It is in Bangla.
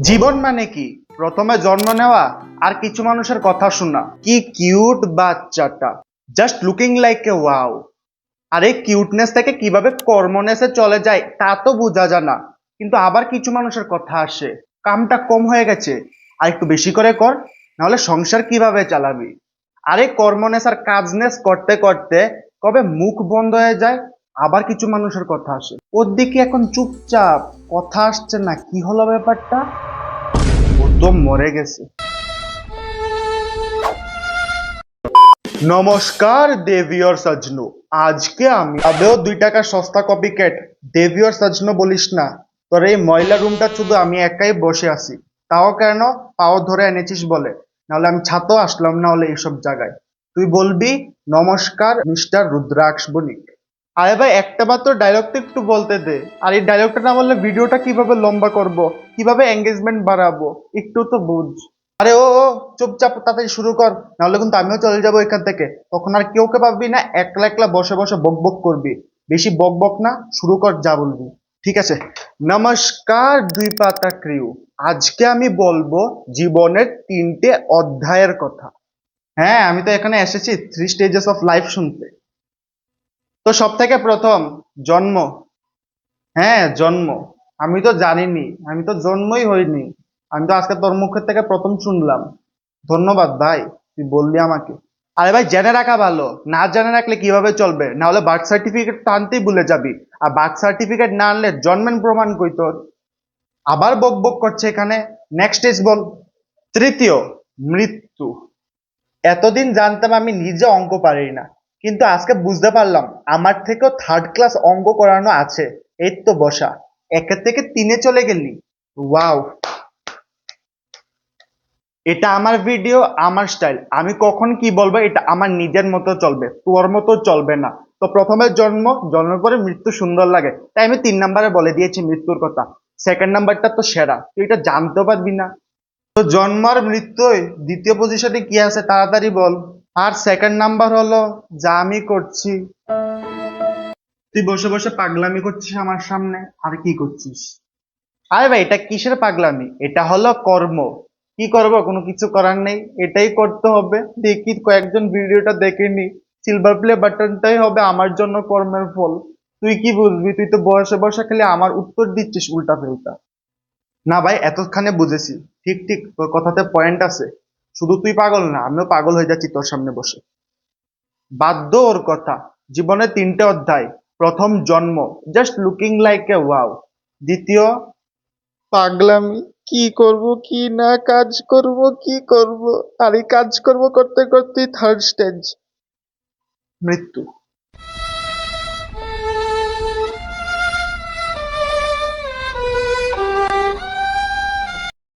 জীবন মানে কি? প্রথমে জন্ম নেওয়া আর কিছু মানুষের কথা শোনা। কি কিউট বাচ্চাটা। Just looking like a wow আর এই কিউটনেস থেকে কীভাবে কর্মনেসে চলে যায়, তা তো বোঝা যায় না। কিন্তু আবার কিছু মানুষের কথা আসে। কামটা কম হয়ে গেছে। আর একটু বেশি করে কর, নাহলে সংসার কীভাবে চালাবি? আরে কর্মনেস আর কাজনেস করতে করতে কবে মুখ বন্ধ হয়ে যায়, আবার কিছু মানুষের কথা আসে। ওর দিকে এখন চুপচাপ। কথা আসছে না, কি হলো ব্যাপারটা? তো মরে গেছে। নমস্কার, দেবিয়র সাজনু। আজকে আমি আবেও দুই টাকা সস্তা কপি কেট, দেবিয়র সাজনু বলিস না, তোর এই ময়লা রুমটা শুধু আমি একাই বসে আছি। তাও কেন? পাও ধরে এনেছিস বলে। নাহলে আমি ছাতো আসলাম না হলে এইসব জায়গায়। তুই বলবি, নমস্কার, মিস্টার রুদ্রাক্ষ বণিক। আরে ভাই একটা মাত্র ডায়লগটা একটু বলতে দে। আর এই ডায়লগটা না বললে ভিডিওটা কীভাবে লম্বা করব কীভাবে এঙ্গেজমেন্ট বাড়াবো একটু তো বুঝ। আরে ও ও, চুপচাপ তাড়াতাড়ি শুরু কর নাহলে কিন্তু আমিও চলে যাব এখান থেকে। তখন আর কেউ কে পাবি না একলা একলা বসে বসে বক বক করবি। বেশি বক বক না শুরু কর যা বলবি। ঠিক আছে? নমস্কার দুই পাতা ক্রিউ। আজকে আমি বলব জীবনের তিনটে অধ্যায়ের কথা। হ্যাঁ আমি তো এখানে এসেছি থ্রি স্টেজেস অফ লাইফ শুনতে। তো সব থেকে প্রথম জন্ম। হ্যাঁ জন্ম। আমি তো জানিনি। আমি তো জন্মই হইনি। আমি তো আজকে তোর মুখের থেকে প্রথম শুনলাম। ধন্যবাদ ভাই, তুই বললি আমাকে। আরে ভাই, জেনে রাখা ভালো। না জেনে রাখলে কীভাবে চলবে? না হলে বার্থ সার্টিফিকেট তো আনতেই ভুলে যাবি। আর বার্থ সার্টিফিকেট না আনলে জন্মের প্রমাণ কই তোর? আবার বক বক করছে এখানে। নেক্সট স্টেজ বল। তৃতীয়, মৃত্যু। এতদিন জানতাম আমি নিজে অঙ্ক পারি না। কিন্তু আজকে বুঝতে পারলাম, আমার থেকেও থার্ড ক্লাস অঙ্ক করানো আছে, এই তো বসা। একের থেকে তিনে চলে গেলি। ওয়াও এটা আমার ভিডিও আমার স্টাইল আমি কখন কি বলব, এটা আমার নিজের মতো চলবে, তোর মতো চলবে না। তো প্রথমে জন্ম, জন্মের পরে মৃত্যু সুন্দর লাগে। তাই আমি তিন নাম্বারে বলে দিয়েছি মৃত্যুর কথা। সেকেন্ড নাম্বারটা তো সেরা, তুই এটা জানতে পারবি না। তো জন্ম আর মৃত্যুই, দ্বিতীয় পজিশনে কি আছে, তাড়াতাড়ি বল। আর সেকেন্ড নাম্বার হলো, যা আমি করছি। তুই বসে বসে পাগলামি করছিস আমার সামনে, আর কি করছিস? আরে ভাই, এটা কিসের পাগলামি? এটা হলো কর্ম। কি করব? কোনো কিছু করার নেই। এটাই করতে হবে। দেখি, কয়েকজন ভিডিওটা দেখে নি। সিলভার প্লে বাটনটাই হবে আমার জন্য কর্মের ফল। তুই কি বুঝবি? তুই তো বসে বসে খালি আমার উত্তর দিচ্ছিস উল্টা ফেলটা না ভাই এতক্ষণে বুঝেছি। ঠিক ঠিক, তোর কথাতে পয়েন্ট আছে। শুধু তুই পাগল না আমিও পাগল হয়ে যাচ্ছি তোর সামনে বসে। বাধ্য ওর কথা জীবনে তিনটে অধ্যায় প্রথম জন্ম just looking like a wow দ্বিতীয় পাগলামি কি করব কি না কাজ করব কি করব আর এই কাজ করব করতে করতে থার্ড স্টেজ মৃত্যু।